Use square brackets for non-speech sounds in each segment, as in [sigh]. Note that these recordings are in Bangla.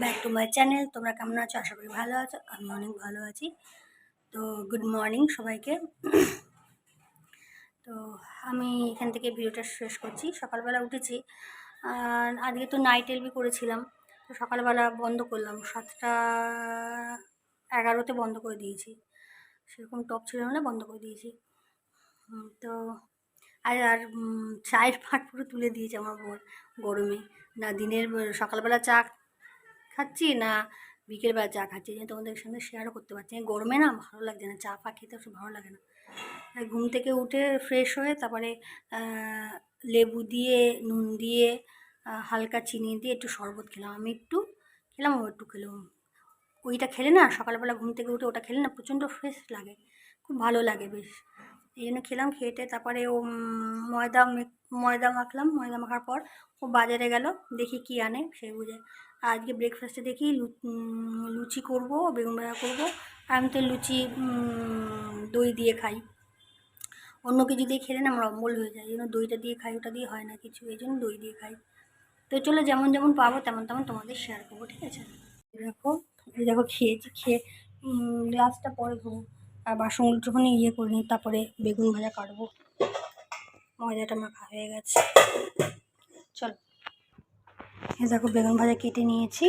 ব্যাক টু মাই চ্যানেল তোমরা কেমন আছো? আশা করি ভালো আছো। আমি অনেক ভালো আছি। তো গুড মর্নিং সবাইকে। তো আমি এখান থেকে ভিডিওটা শেষ করছি। সকালবেলা উঠেছি। আজকে তো নাইট এলবি করেছিলাম। তো সকালবেলা বন্ধ করলাম। সাতটা এগারোতে বন্ধ করে দিয়েছি। সেরকম টপ ছিল না, বন্ধ করে দিয়েছি। তো আর আর চায়ের ফাট পুরো তুলে দিয়েছে আমার বোন গরমে। না, দিনের, সকালবেলা চা খাচ্ছি না বিকেলবেলা চা খাচ্ছি, যে তোমাদের সঙ্গে শেয়ারও করতে পারছি। গরমে না ভালো লাগছে না, চা ফা খেতে ভালো লাগে না। ঘুম থেকে উঠে ফ্রেশ হয়ে তারপরে লেবু দিয়ে, নুন দিয়ে হালকা চিনি দিয়ে একটু শরবত খেলাম। আমি একটু খেলাম, ও একটু খেলাম ওইটা খেলে না, সকালবেলা ঘুম থেকে উঠে ওটা খেলে না, প্রচণ্ড ফ্রেশ লাগে। খুব ভালো লাগে বেশ। এই জন্য খেলাম খেটে তারপরে ও ময়দা ময়দা মাখলাম। ময়দা মাখার পর ও বাজারে গেল, দেখি কি আনে, সে বুঝে আজকে ব্রেকফাস্টে দেখি লুচি করব, বেগুন ভাজা করব। আমি তো লুচি দই দিয়ে খাই। অন্য কিছু দিয়ে খেলে না আমার অম্বল হয়ে যায় জন্য দইটা দিয়ে খাই, ওটা দিয়ে হয় না কিছু, এই জন্য দই দিয়ে খাই। তো চলো যেমন যেমন পাবো তেমন তেমন তোমাদের শেয়ার করব, ঠিক আছে? দেখো, এই দেখো খেয়েছি, খেয়ে গ্লাসটা পরে ধোবো আর বাসনগুলো একটুখানি ইয়ে করে নিই তারপরে বেগুন ভাজা কাটবো। ময়দাটা মাখা হয়ে গেছে। চলো। দেখো বেগুন ভাজা কেটে নিয়েছি।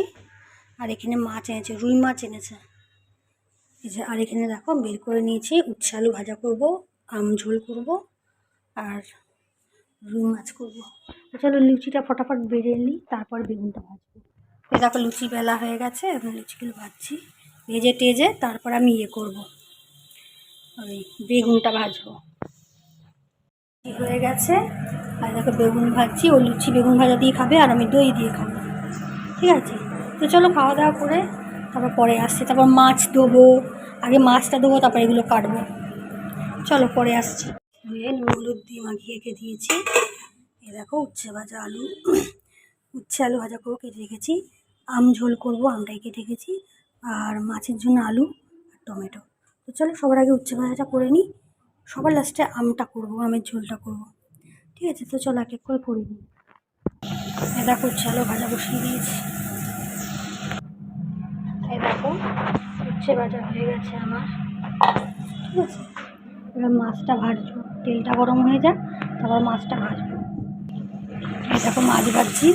আর এখানে মাছ এনেছে, রুই মাছ এনেছে। এই যে, আর এখানে দেখো বের করে নিয়েছি, উচ্ছে আলু ভাজা করব, আম ঝোল করব, আর রুই মাছ করব। চলো লুচিটা ফটাফট বেড়ে নিই, তারপর বেগুনটা ভাজবো। এই দেখো লুচি বেলা হয়ে গেছে আমি লুচিগুলো ভাজছি। ভেজে টেজে তারপর আমি ইয়ে করব। ওই বেগুনটা ভাজবো। লুচি হয়ে গেছে। আর দেখো বেগুন ভাজছি, ও লুচি বেগুন ভাজা দিয়ে খাবে আর আমি দই দিয়ে খাব। ঠিক আছে? তো চলো খাওয়া দাওয়া করে তারপর পরে আসছি। তারপর মাছ দেবো আগে মাছটা দেবো তারপর এগুলো কাটবো। চলো পরে আসছি। ধুয়ে হলুদ দিয়ে মাখিয়ে রেখে দিয়েছি। এ দেখো উচ্ছে ভাজা আলু। উচ্ছে আলু ভাজা করে কেটে রেখেছি। আম ঝোল করব, আমটাই কেটে রেখেছি। আর মাছের জন্য আলু আর টমেটো। তো চলো সবার আগে উচ্ছে ভাজাটা করে নিই। সবার লাস্টে আমটা করব, আমের ঝোলটা করব। ঠিক আছে, তো চলো এক এক করে করে নিই। এ দেখো উচ্ছে আলু ভাজা বসিয়ে দিয়েছি। এই দেখো উচ্ছে ভাজা হয়ে গেছে আমার। ঠিক আছে, এবার মাছটা ভাজবো। তেলটা গরম হয়ে যাক, তারপর মাছটা ভাজবো। দেখো মাছ ভাজছি।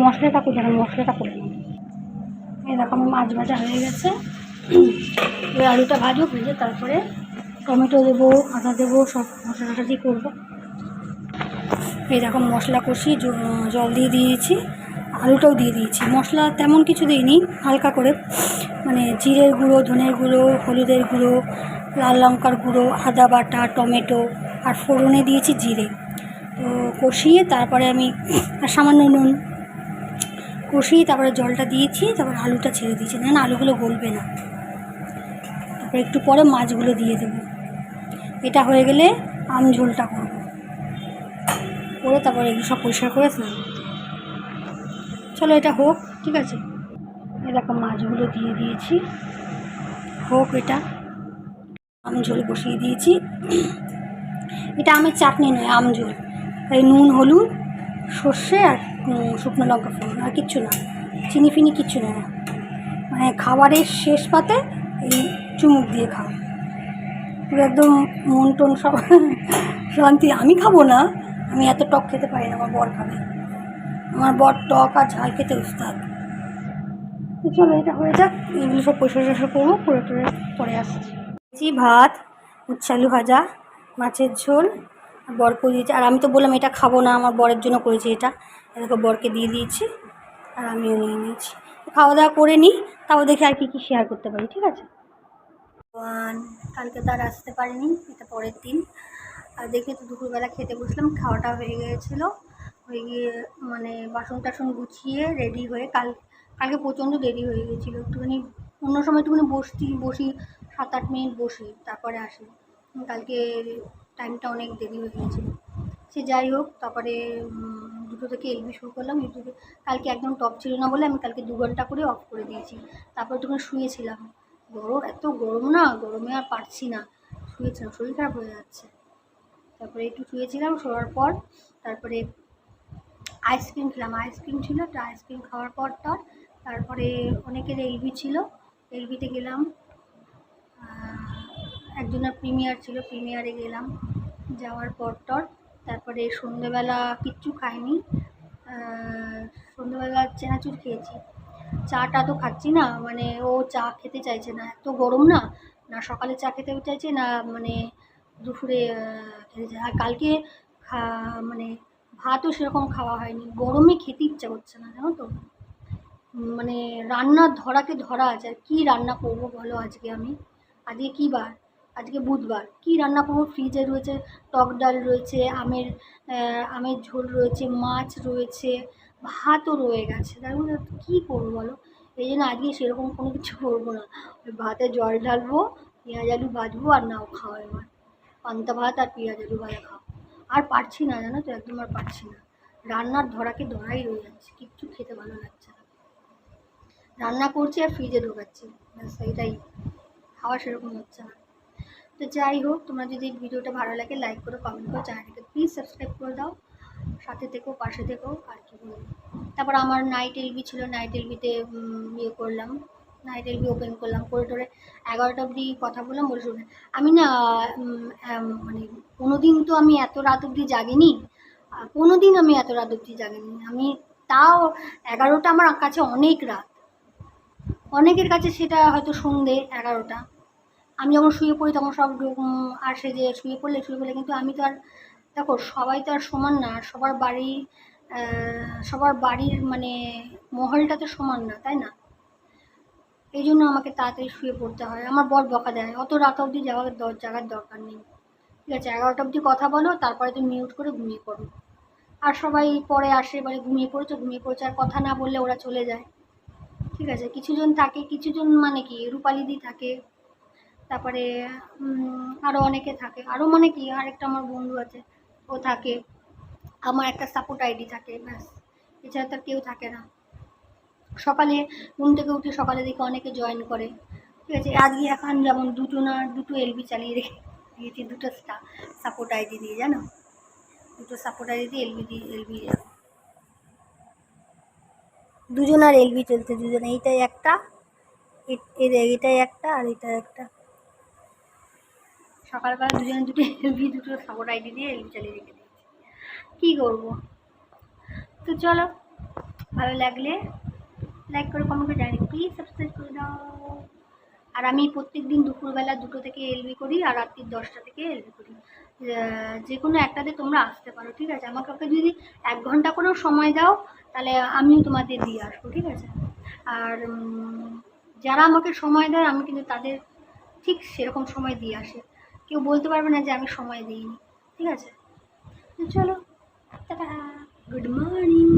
মশলাটা কোথায় মশলাটা করে নেব দেখো আমার মাছ ভাজা হয়ে গেছে। এবার আলুটা ভাজবো, ভেজে তারপরে টমেটো দেবো, আদা দেবো, সব মশলা টশলা দিয়ে করব। এই দেখো মশলা কষিয়ে জল দিয়ে দিয়েছি, আলুটাও দিয়ে দিয়েছি। মশলা তেমন কিছু দিইনি, হালকা করে। মানে জিরের গুঁড়ো, ধনের গুঁড়ো, হলুদের গুঁড়ো, লাল লঙ্কার গুঁড়ো, আদা বাটা, টমেটো আর ফোড়নে দিয়েছি জিরে। তো কষিয়ে তারপরে আমি সামান্য নুন কষিয়ে তারপরে জলটা দিয়েছি, তারপর আলুটা ছেড়ে দিয়েছি। না, আলুগুলো গলবে না। তারপরে একটু পরে মাছগুলো দিয়ে দেবো। এটা হয়ে গেলে আম ঝোলটা করব। করে তারপর এগুলো সব পরিষ্কার করে স্নান চলো এটা হোক, ঠিক আছে? এরকম মাছগুলো দিয়ে দিয়েছি। হোক এটা। আম ঝোল বসিয়ে দিয়েছি। এটা আমের চাটনি নয়, আম ঝোল। এই নুন, হলুদ, সর্ষে আর শুকনো লঙ্কা ফোড়ন আর কিচ্ছু না। চিনি ফিনি কিচ্ছু না। মানে খাবারের শেষ পাতে এই চুমুক দিয়ে খাওয়া পুরো একদম মন টন সব [laughs] শান্তি। আমি খাব না, আমি এত টক খেতে পারি না, আমার বর খাবে। আমার বর টক আর ঝাল খেতে উস্তাদ। চলো, এটা হয়ে যাক। এগুলো সব পরিষ্কার টরিষ্কার করব, করে টরে পরে আসছি। ভাত, উচ্ছে আলু ভাজা, মাছের ঝোল, আর বরকে দিয়েছি। আর আমি তো বললাম এটা খাব না, আমার বরের জন্য করেছি এটা। এদেরকে বরকে দিয়ে দিয়েছি, আর আমিও নিয়ে নিয়েছি। খাওয়া দাওয়া করে নিই তাও দেখি আর কী কী শেয়ার করতে পারি, ঠিক আছে? কালকে তো আর আসতে পারিনি, এটা পরের দিন। আর দেখে তো দুপুরবেলা খেতে বসলাম, খাওয়াটা হয়ে গিয়েছিল। হয়ে গিয়ে মানে বাসন টাসন গুছিয়ে রেডি হয়ে কাল, কালকে প্রচণ্ড দেরি হয়ে গিয়েছিল। একটুখানি অন্য সময় একটুখানি বসতি, বসি সাত আট মিনিট বসি, তারপরে আসি। কালকে টাইমটা অনেক দেরি হয়ে গিয়েছিল। সে যাই হোক, তারপরে দুটো থেকে এলবি শুরু করলাম। ইউটিউবে কালকে একদম টপ ছিল না বলে আমি কালকে দু ঘণ্টা করে অফ করে দিয়েছি। তারপর একটুখানি শুয়েছিলাম। গরম, এত গরম না, গরমে আর পারছি না। শুয়েছিলাম, শরীর খারাপ হয়ে যাচ্ছে। তারপরে একটু শুয়েছিলাম, শোয়ার পর তারপরে আইসক্রিম খেলাম। আইসক্রিম ছিল, তো আইসক্রিম খাওয়ার পর টর তারপরে অনেকের এলবি ছিল। এলবিতে গেলাম একজনের প্রিমিয়ার ছিল প্রিমিয়ারে গেলাম। যাওয়ার পর টর তারপরে সন্ধেবেলা কিচ্ছু খাইনি। সন্ধেবেলা চেনাচুর খেয়েছি। চাটা তো খাচ্ছি না মানে ও চা খেতে চাইছে না। এত গরম না না সকালে চা খেতে চাইছে, না মানে দুপুরে খেতে চাই আর কালকে মানে ভাতও সেরকম খাওয়া হয়নি। গরমে খেতে ইচ্ছা করছে না, জানো তো? মানে রান্নার ধরাকে ধরা আছে। আর কী রান্না করব বলো আজকে আমি? আজকে কী বার? আজকে বুধবার। কি রান্না করব? ফ্রিজে রয়েছে, টক ডাল রয়েছে, আমের আমের ঝোল রয়েছে, মাছ রয়েছে ভাতও রয়ে গেছে। তার মধ্যে কী করব বলো? এই জন্য আজকে সেরকম কোনো কিছু করব না। ওই ভাতে জল ঢালবো, পেঁয়াজ আলু ভাজবো আর নাও খাওয়া এবার। পান্তা ভাত আর পেঁয়াজ আলু ভাজা খাও। আর পারছি না জানো তো? একদম আর পারছি না। রান্নার ধরাকে ধরাই রয়ে যাচ্ছে। কিচ্ছু খেতে ভালো লাগছে না। রান্না করছি আর ফ্রিজে ঢোকাচ্ছি। ব্যাস এটাই খাওয়া সেরকম হচ্ছে না। তো যাই হোক, তোমরা যদি ভিডিওটা ভালো লাগে লাইক করো কমেন্ট করো চ্যানেলটাকে প্লিজ সাবস্ক্রাইব করে দাও। সাথে থেকো, পাশে থেকো, আর কি বলব। তারপর আমার নাইট এলবি ছিল নাইট এলবিতে ইয়ে করলাম। নাইট এলবি ওপেন করলাম, করে টোরে এগারোটা অবধি কথা বললাম, বলে শুনে। আমি না মানে কোনো দিন তো আমি এত রাত অবধি জাগিনি কোনো দিন আমি এত রাত অবধি জাগিনি। আমি তাও এগারোটা আমার কাছে অনেক রাত। অনেকের কাছে সেটা হয়তো সন্ধে এগারোটা। আমি যখন শুয়ে পড়ি তখন সব আসে যে শুয়ে পড়লে শুয়ে পড়লে, কিন্তু আমি তো আর দেখো, সবাই তো আর সমান না সবার বাড়ি সবার বাড়ির মানে মহলটা তো সমান না, তাই না? এই জন্য আমাকে তাড়াতাড়ি শুয়ে পড়তে হয়, আমার বর বকা দেয়, অত রাত অবধি যাওয়ার জাগার দরকার নেই। ঠিক আছে, এগারোটা অবধি কথা বলো, তারপরে তুমি মিউট করে ঘুমিয়ে পড়ো। আর সবাই পরে আসে বলে ঘুমিয়ে পড়েছো ঘুমিয়ে পড়েছো, আর কথা না বললে ওরা চলে যায়। ঠিক আছে, কিছুজন থাকে, কিছুজন মানে কি, রূপালিদি থাকে, তারপরে আরও অনেকে থাকে। আরও মানে কি, আরেকটা আমার বন্ধু আছে। ও থাকে। আমার একটা সাপোর্ট আইডি থাকে, ব্যাস। এছাড়া তো কেউ থাকে না। সকালে ঘুম থেকে উঠে সকালে দেখে অনেকে জয়েন করে। ঠিক আছে, আজকে এখন যেমন দুটো না, দুটো এলবি চালিয়ে রেখে দিয়েছি, দুটো সাপোর্ট আইডি দিয়ে, জানো? দুটো সাপোর্ট আইডি দিয়ে এলবি দিয়ে এলবি দুজনার এলবি চলছে, দুজন। এইটাই একটা এটাই একটা আর এটা একটা। সকালবেলা দুজন দুটো এলবি, দুটো সাপোর্ট আইডি দিয়ে এলবি চালিয়ে রেখে দিয়েছি। কী করব? তো চলো, ভালো লাগলে লাইক করে কমেন্ট করে জানি প্লিজ সাবস্ক্রাইব করে দাও। আর আমি প্রত্যেক দিন দুপুরবেলা দুটো থেকে এলবি করি আর রাত্রির দশটা থেকে এলবি করি। যে কোনো একটাতে তোমরা আসতে পারো, ঠিক আছে? আমাকে ওকে যদি এক ঘণ্টা করেও সময় দাও, তাহলে আমিও তোমাদের দিয়ে আসব, ঠিক আছে? আর যারা আমাকে সময় দেয়, আমি কিন্তু তাদের ঠিক সেরকম সময় দিয়ে আসি। কেউ বলতে পারবে না যে আমি সময় দিইনি। ঠিক আছে? চলো টাটা। Good morning